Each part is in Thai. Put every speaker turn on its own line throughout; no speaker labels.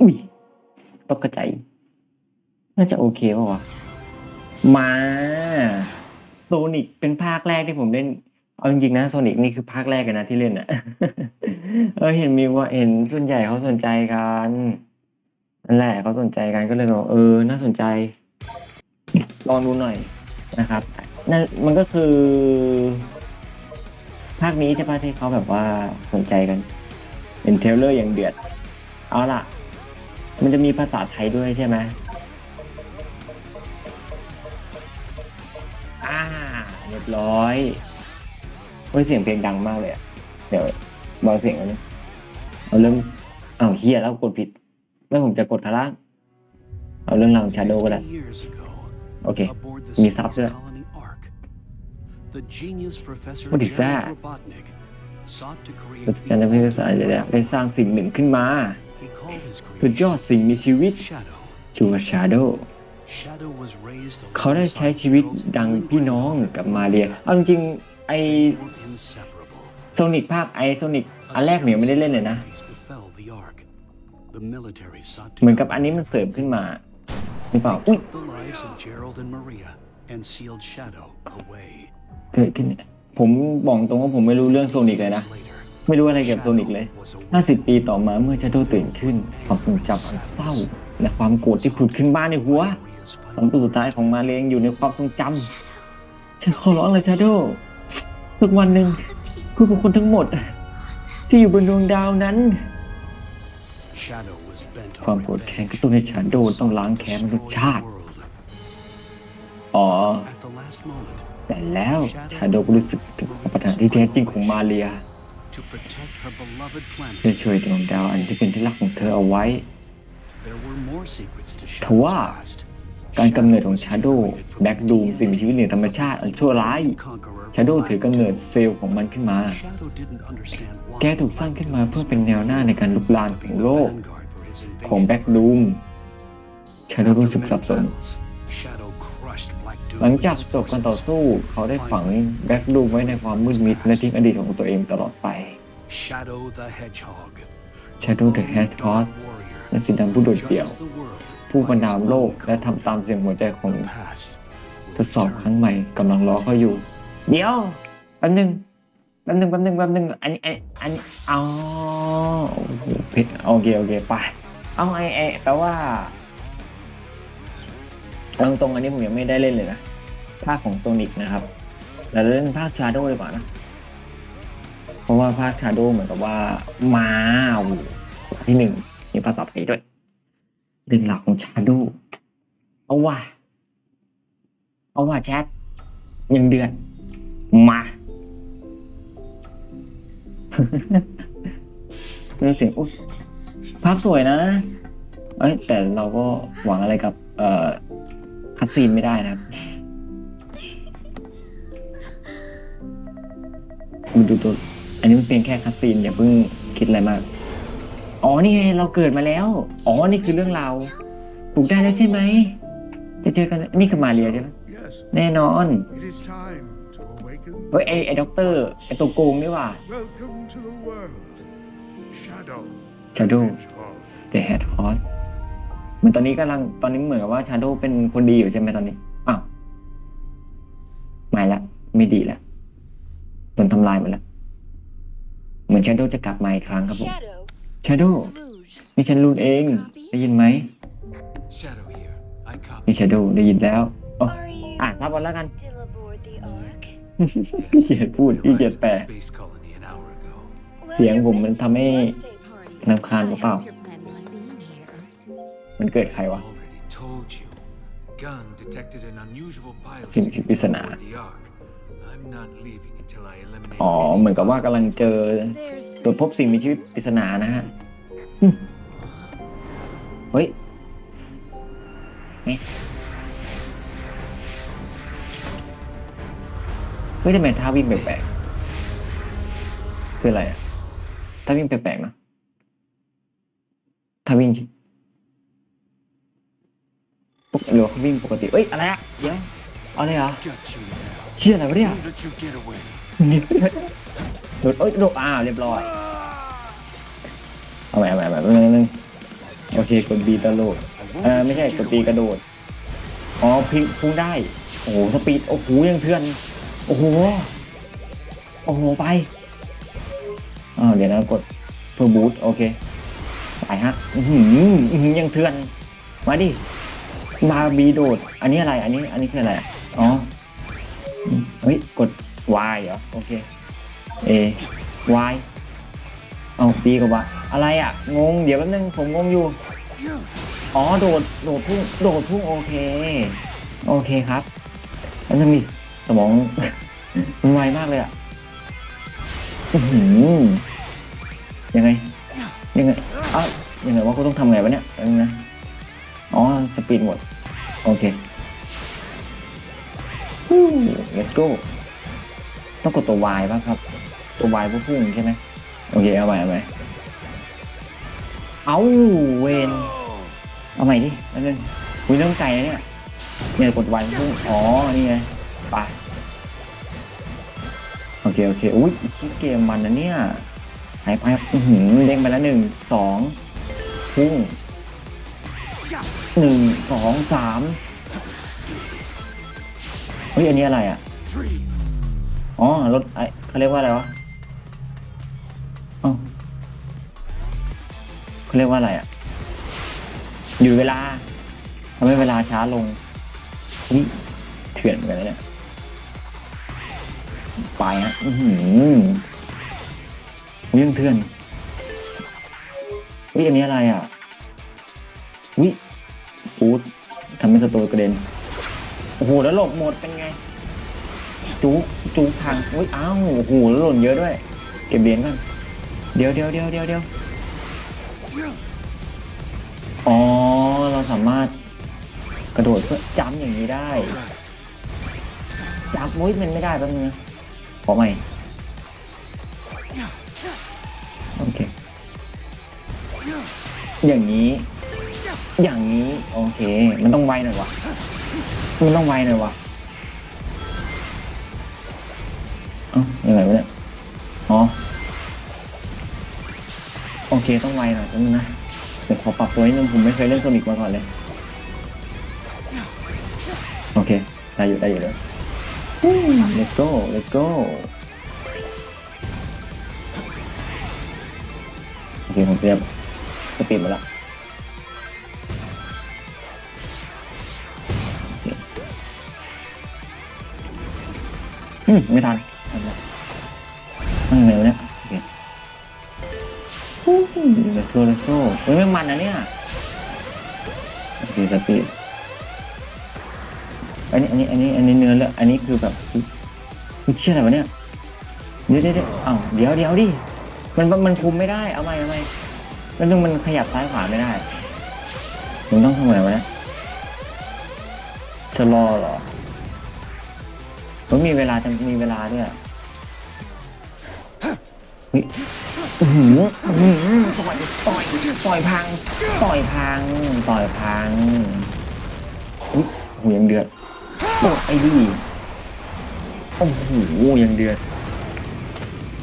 อุ้ยตกใจ น่าจะโอเคป่าวะมาโซนิกเป็นภาคแรกที่ผมเล่น เอาจริงๆนะโซนิกนี่คือภาคแรกกันนะที่เล่นอะเออเห็นมีว่าเห็นส่วนใหญ่เขาสนใจกันนั่นแหละเขาสนใจกันก็เลยบอกเออ น่าสนใจ ลองดูหน่อยนะครับนั่นมันก็คือ ภาคนี้ใช่ปะที่เขาแบบว่าสนใจกัน เป็นเทลเลอร์อย่างเดือด เอาล่ะ มันจะมีภาษาไทยด้วยใช่ไหมอ่าเรียบร้อยเฮ้ยเสียงเพลงดังมากเลยอะเดี๋ยวเบาเสียงกันนะเอาเรื่องอ้าวเฮียแล้วกดผิด แล้วผมจะกดข้างล่างเอาเรื่องราวของชาโดก็ได้
years ago,
โอเค
aboard the
Me
space
stop there.
colony Ark, the genius Professor
What is
Gerald
that?
Robotnik sought to create
การจะพิ
the
จารณาได้สร้างสิ่งหนึ่งขึ้นมา
He called his
สุดยอด
creation
สิ่งมีชีวิต
Shadow.
ชื่อว่าชาโด
Shadow was raised
เขาได้ใช้
alongside
ชีวิต
Gerald's
ดัง
own
พี่น้อง
grandmother.
กับมาเรีย เอาจริงๆไอ
They were inseparable.
โซนิกภาคไอโซนิกอันแรกเนี่ยไม่ได้เล่นเลยนะ
Tragedies befell the Ark. The military sought to
เหมือนกับ
cover
อันนี้มัน
the
เสริม
theft.
ขึ้นมาหรือเปล่าอุ้ย
Took the lives of Gerald and Maria and sealed Shadow away.
เกิดขึ้นผมบอกตรงว่าผมไม่รู้เรื่องโซนิกเลยนะ
Later,
ไม่รู้อะไรเกี่ยวกับโซนิกเลย 50 ปีต่อมาเมื่อชาโดตื่นขึ้นความทรงจำอันเศร้า และความโกรธที่ผุดขึ้นมานในหัว
Maria's
คำพูดสุดท้ายของมาเรียงอยู่ในความทรงจำฉันขอร้องเลยชาโดสักวันหนึ่งผู้กับคนทั้งหมด ที่อยู่บนดวงดาวนั้น ความโกรธแค้น
revenge.
ก็ต้องให้ชาโดต้องล้างแค้นมนุษยชาติ อ๋อ แต่แล้วชาโดก็รู้สึกถึงความปรารถนาที่แท้จริงของมาเรีย
to protect her beloved
เพื่อ
planet,
ช่วยดวงดาวอันที่เป็นที่รักของเธอเอาไว้
there were more secrets to
ทว่า
Shadow's past.
การกำเนิดของ
was
ชาโด
generated from
แบ็กดูม
DNA
สิ่งมีชีวิตเหนือธรรมชาติอันชั่วร้าย
conqueror
ชาโดถือกำเนิด
Black
เซลล์ของมันขึ้นมา
Doom. Shadow didn't understand why
แกถูกสร้างขึ้นมาเพื่อเป็นแนวหน้าในการลุกลาน
to
ข
be
อง
the
โลก
vanguard for his
ของ
invasion.
แบ็กดูมชาโด
After
รู้สึก
many
สับสน หลัง
with
จาก
his
จบการต่อ
forces.
สู้ เขาได้ฝังแบ็กดูมไว้ในความมืดมิดและทิ้งอดีตของตัวเองตลอดไป
Shadow the Hedgehog.
Shadow the Hedgehog
warrior
และสีดำผู้โดดเดี่ยว
judges the world
ผู้บรร
by
ดา
his
มโลก
own
และ
code.
ทำตามเสียงหัวใจของ
The past
ท
will
ดสอบค
return.
รั้งใหม่กำลังรอเขาอยู่ เดี๋ยวแป๊บนึงแป๊บนึงแป๊บนึงแป๊บนึงอันนี้อันนี้อันนี้อ๋อโอ้โหผิดโอเคโอเคไปเอาไอไอแปลว่าเอาตรงๆอันนี้ผมยังไม่ได้เล่นเลยนะ ภาคของโซนิกนะครับเราเล่นภาคชาโดดีกว่านะ เพราะว่าภาคชาโดเหมือนกับว่ามาโอ้โหที่หนึ่งมีภาษาไทยด้วยเรื่องราวของชาโดเอาว่ะเอาว่าแชทยังเดือน มาเรื่องเสียงอุ๊ยภาพสวยนะเอ้ยแต่เราก็หวังอะไรกับ เอ่อคัดซีนไม่ได้นะครับ มันดูตัว อันนี้มันเป็นแค่คัดซีนอย่าเพิ่งคิดอะไรมาก อ๋อนี่ไงเราเกิดมาแล้ว อ๋อนี่คือเรื่องราวปลูกได้แล้วใช่ไหม จะเจอกันนี่คือมาเรียใช่ไหม
Yes,
แน่นอน
it is time to awaken.
เฮ้ยไอไอด็อกเตอร์ไอตัวโกงนี่หว่า
Welcome to the world. Shadow. the
Shadow.
Hedgehog.
The Head Horse เหมือนตอนนี้กำลังตอนนี้เหมือนกับว่าชาโดเป็นคนดีอยู่ใช่ไหมตอนนี้อ้าวไม่ละ ไม่ดีละ โดนทำลายหมดแล้ว เหมือนชาโดจะกลับมาอีกครั้งครับผม
Shadow.
ชาโด
Slooge.
นี่ฉันรูนเอง ได้ยินไหม
Shadow here. I copy.
นี่ชาโดได้ยินแล้วอ๋อ
Are you
อะรับวันแล้วกัน
still aboard the Ark?
เกียดพูด
We
อีเกียด
arrived
แปล
at the space colony an hour ago.
Well,
เสียง
you're
ผมมัน
missing
ทำให้
the birthday party.
นำคาญหรือเปล่า
I hope you're planning on being here.
มันเกิดใครวะ
Already told you. Gun detected an unusual
สิ่งที่ปริศ
biosignature
นา
aboard the Ark.
อ๋อ
any
เหมือนกับว่ากำลังเจอ
There's
ตรวจพบสิ่งมีชีวิตปริศนานะฮะอืมเฮ้ยนี่เฮ้ยทำไมท่าวิ่งแปลกๆคืออะไรอะท่าวิ่งแปลกๆนะท่าวิ่งปกหรือว่าเขาวิ่งปกติเอ้ย อะไรอะเดี๋ยวเอาเลยเหรอ
Got you now.
เชี่ยอะไรวะเนี่ยโดดเอ้ยโดดอ้าวเรียบร้อยเอาใหม่เอาใหม่เอาใหม่นึงนึงโอเคกดบีตลกเออไม่ใช่กดบีกระโดดอ๋อพิงพุ่งได้ โอ้โหสปีดโอ้โหยังเทือน โอ้โหโอ้โหไปอ้าวเดี๋ยวนะกดเพื่อบูทโอเคไปฮะอือหืออื้อหือยังเทือน มาดิมาบีโดด อันนี้อะไร อันนี้ อันนี้คืออะไรอะ เฮ้ย กด Y เหรอ โอเค A Y เอา B กับ Y อะไรอะ งง เดี๋ยวแป๊บนึง ผมงงอยู่ อ๋อ โดด โดดพุ่ง โดดพุ่งโอเค โอเคครับมันจะมีสมองมันไวมากเลยอะอยังไง ยังไงอ้าวยังไงว่ากูต้องทำไงวะเนี่ยนี่นะอ๋อ สปีดหมด โอเค ฮู้ let's go ต้องกดตัว Y ป่ะครับ ตัว Y เพื่อพุ่งใช่ไหมโอเคเอาใหม่เอาใหม่เอาเวนเอาใหม่ดิแล้วนึงคุยเริ่มไกลแล้วเนี่ยเนี่ยกด Y เพื่อพุ่งอ๋อนี่ไงไปโอเคโอเคอุ้ยชื่เกมมันนะเนี่ยหายไปอือหือเด้งไปแล้วหนึ่งสองพุ่งหนึ่งสองสาม ฮ้ยอันนี้อะไรอะ อ๋อรถไอเขาเรียกว่าอะไรวะอ๋อเขาเรียกว่าอะไรอะ อยู่เวลาทำให้เวลาช้าลง นี่เถื่อนเหมือนกันเนี่ย ไปฮะอือหือเรื่องเถื่อนวิอันนี้อะไรอะ วิปูดทำให้ศัตรูกระเด็น โอ้โหแล้วหลบหมดเป็นไง จุกจุกพังอุ้ยอ้าวโอ้โหแล้วหล่นเยอะด้วย เก็บเหรียญก่อนเดี๋ยวเดี๋ยวเดี๋ยวเดี๋ยวเดี๋ยวอ๋อเราสามารถกระโดดเพื่อจำอย่างนี้ได้จับมุ้ยมันไม่ได้แป๊บนึงนะขอใหม่โอเคอย่างนี้ อย่างนี้ โอเค มันต้องไวหน่อยวะ มันต้องไวหน่อยวะเอ้ายังไงวะเนี่ย อ๋อ โอเคต้องไวหน่อยนิดนึงนะ เดี๋ยวขอปรับตัวนิดนึงผมไม่เคยเล่นโซนิกมาก่อนเลย โอเค ได้อยู่ได้อยู่เลย let's go let's go โอเคผมเตรียมสปีดมาแล้ว อืมไม่ทันทันแล้วนั่งไงวเนี่ยโอเคฮู้ let's go let's go เฮ้ยไม่มันนะเนี่ยโอเคสปีดอันนี้อันนี้อันนี้อันนี้เนื้อแล้วอันนี้คือแบบคือเชื่ออะไรวะเนี่ยเดี๋ยวเดี๋ยวเอ้าวเดี๋ยวเดี๋ยวดิมันมันคุมไม่ได้เอาไหมเอาไหมแล้วนึงมันขยับซ้ายขวาไม่ได้ผมต้องทำไงวะเนี่ยจะรอเหรอ มันมีเวลาจะมีเวลาด้วยอะเฮ้ยอื้อหืออื้อหือต่อยต่อยต่อยพัง ต่อยพัง ต่อยพังอุ้ยโหยังเดือดโอ้ไอ้ดีโอ้โหยังเดือด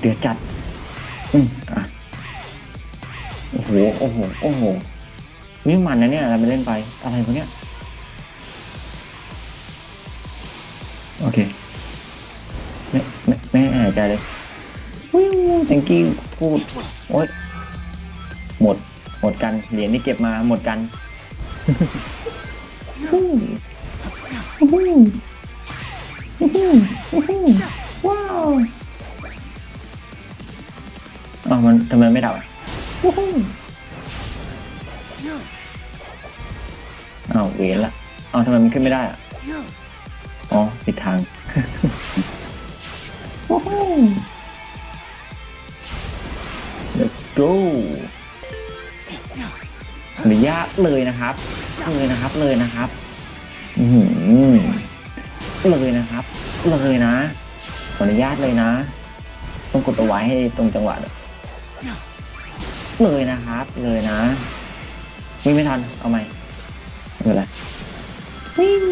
เดือดจัดอืมอะโอ้โหโอ้โหโอ้โหนี่มันนะเนี่ยเราไปเล่นไปอะไรพวกเนี้ยโอเคายใจเลยวิว thank you พูดโอ๊ยหมด หมดกันเหรียญที่เก็บมาหมดกันว้าวอ้าวมันทำไมไม่ดับอะอ้าวเวียนละอ้าวทำไมมันขึ้นไม่ได้อะอ๋อผิดทาง let's go อนุญาตเลยนะครับ เลยนะครับเลยนะครับอืเลยนะครับ เลยนะขออนุญาตเลยนะ ต้องกดตัวไว้ให้ตรงจังหวะเลยนะครับ เลยนะวิ่งไม่ทัน เอาใหม่ไม่เป็นไรวิ่ง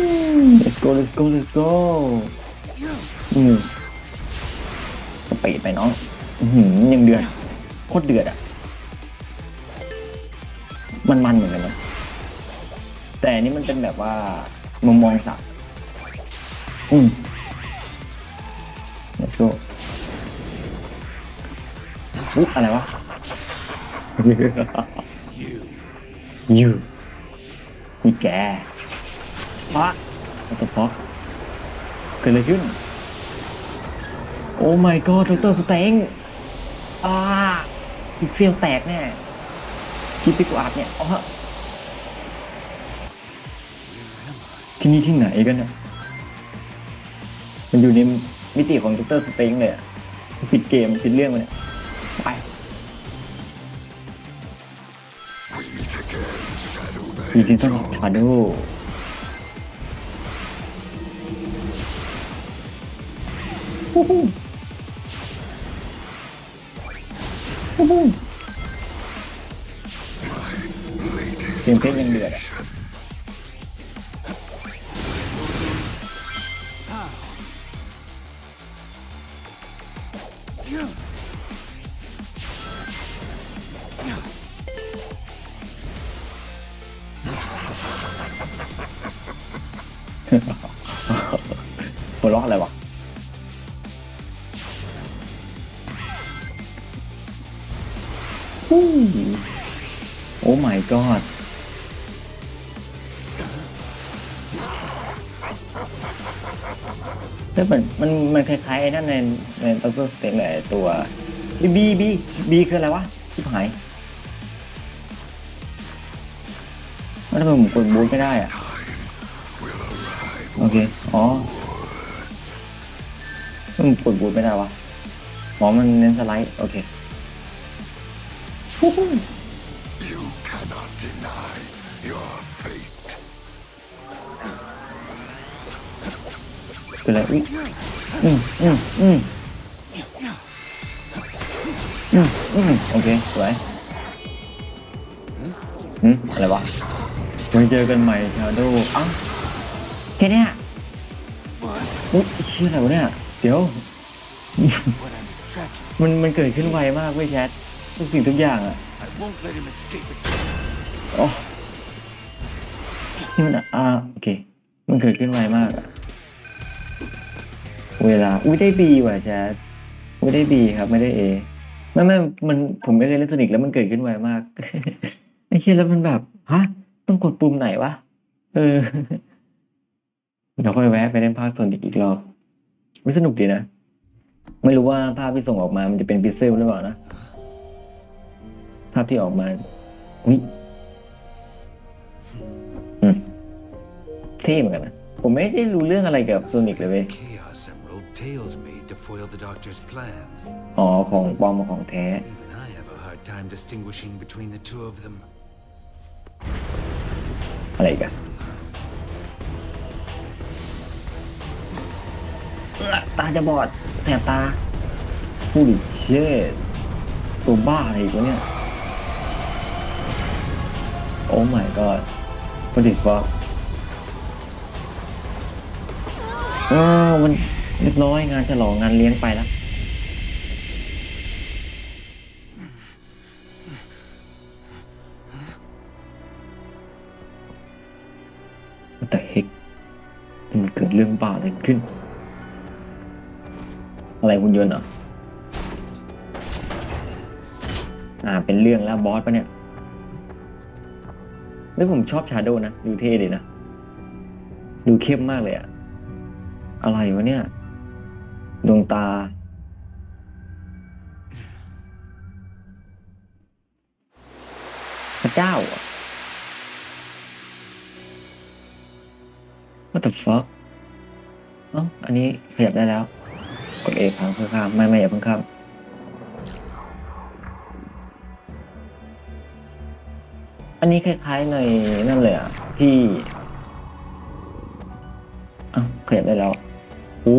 let's go let's go let's go อืม สปีดไปน้องหือยังเดือดโคตรเดือดอะ มันมันเหมือนกันนะแต่อันนี้มันเป็นแบบว่ามุมมองสัตว์อืมเดี๋ยวโชว์อุ๊อะไรวะ
You
ยูนี่แกปะ what the fuck เกิดอะไรขึ้น โอ้ my god ดรสเต็งอ่าพิกเซลแตกแน่คิดไปกว่าดเนี่ยอ๋อที่นี่ที่ไหนกันเนี่ย มันอยู่ในมิติของดรสเต็งเลยอะปิดเกมปิดเรื่องมันเนี่ยไป
we meet again, Shadow the
อีดิจิตอล
Hedgehog.
ชาร์โดเสี ยงเพ โอ้ my god แต่มันมันมันคล้ายๆไอ้นั่นในในตัวเต็งแหละตัวบีบีบีคืออะไรวะชิบหายแล้วทำไมผมกดบูทไม่ได้อะโอเค อ๋อมันกดบูทไม่ได้วะอ๋อมันเน้นสไลด์ โอเค
You cannot deny your fate.
เป็นไรอุ้ยอืมอืมอืมอืมอืมโอเคสวยอืมอะไรวะไว้เจอกันใหม่ชาโดอ้าวแค่เนี้ยอุ๊ยเชื่ออะไรวะเนี่ย เดี๋ยว
But I'm distracted.
มันมันเกิดขึ้นไวมากเว้ยแชท ทุกสิ่งทุกอย่างอะ
I won't let him escape it.
อ๋อนี่มันอ่าโอเค มันเกิดขึ้นไวมากอะเวลา อุ้ยได้บีว่ะแจ๊ดอุ้ยได้บีครับ ไม่ได้เอไม่ไม่มันผมไม่เคยเล่นสนิกแล้วมันเกิดขึ้นไวมากไอ้เชี่ยแล้วมันแบบฮะต้องกดปุ่มไหนวะเออเดี๋ยวค่อยแวะไปเล่นภาคโซนิกอีกรอบวิสนุกดีนะ ไม่รู้ว่าภาพที่ส่งออกมามันจะเป็นพิกเซลหรือเปล่านะภาพที่ออกมาอุ้ยอืมเท่เหมือนกันนะ ผมไม่ได้รู้เรื่องอะไรเกี่ยวกับโซนิกเลยเว้ย
Chaos Emerald Tails made to foil the Doctor's plans.
อ๋อ ของปลอมกับของแท้
Even I have a hard time distinguishing between the two of them.
อะไรอีกันตาจะบอดแสบตาผู้ดิเช่ตัวบ้าอะไรอีกวะเนี่ย โอ้ my god ผู้ดิฟอกอ้าวมันเรียบร้อยงานฉลองงานเลี้ยงไปแล้ว แต่เฮกมันเกิดเรื่องบ้าอะไรขึ้น อะไรหุ่นยนต์เหรออ่า เป็นเรื่องแล้วบอสปะเนี่ย เฮ้ยผมชอบชาโดนะ ดูเท่ดีนะ ดูเข้มมากเลยอะอะไรวะเนี่ย ดวงตา พระเจ้าเหรอะ What the fuck เอ้าอันนี้ขยับได้แล้ว กด A ค้างเพื่อข้าม ไม่ไม่อย่าเพิ่งข้าม นนี้คล้ายๆในนั่นเลยอะ ที่เอ้าขยับได้แล้วโอ้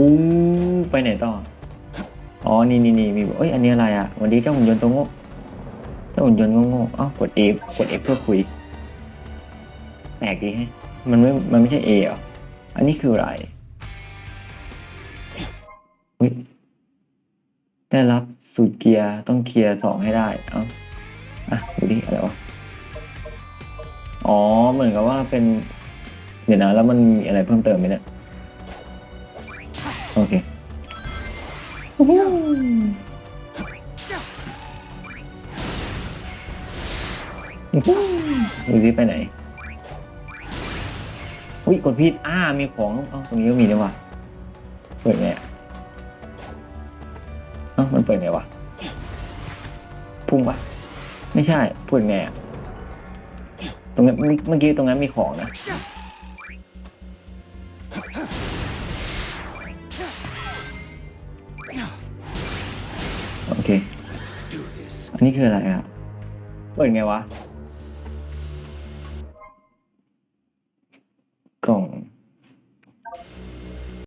ไปไหนต่อ อ๋อ นี่นี่นี่มีเอ้ย อันนี้อะไรอะ วันนี้เจ้าหุ่นยนต์ตัวโง่เจ้าหุ่นยนต์โง่ๆเอ้ากด A กด F เพื่อคุย แปลกดีแฮะ มันไม่ มันไม่ใช่ A เหรออันนี้คืออะไรอุ๊ยได้รับสูตรเกียร์ต้องเคลียร์สองให้ได้ เอ้า อะ ดูดิ อะไรวะ อ๋อ เหมือนกับว่าเป็น เดี๋ยวนะ แล้วมันมีอะไรเพิ่มเติมไหมเนี่ย โอเคดูซิไปไหน อุ้ยกดผิดอ้า มีของเอาตรงนี้ก็มีด้วยว่ะ เปิดไงอะเอ้ามันเปิดไงวะ พุ่งปะไม่ใช่ เปิดไงอะ รงนั้นเมื่อกี้ตรงนั้นมีของนะโอเค อันนี้คืออะไรอะเปิดไงวะ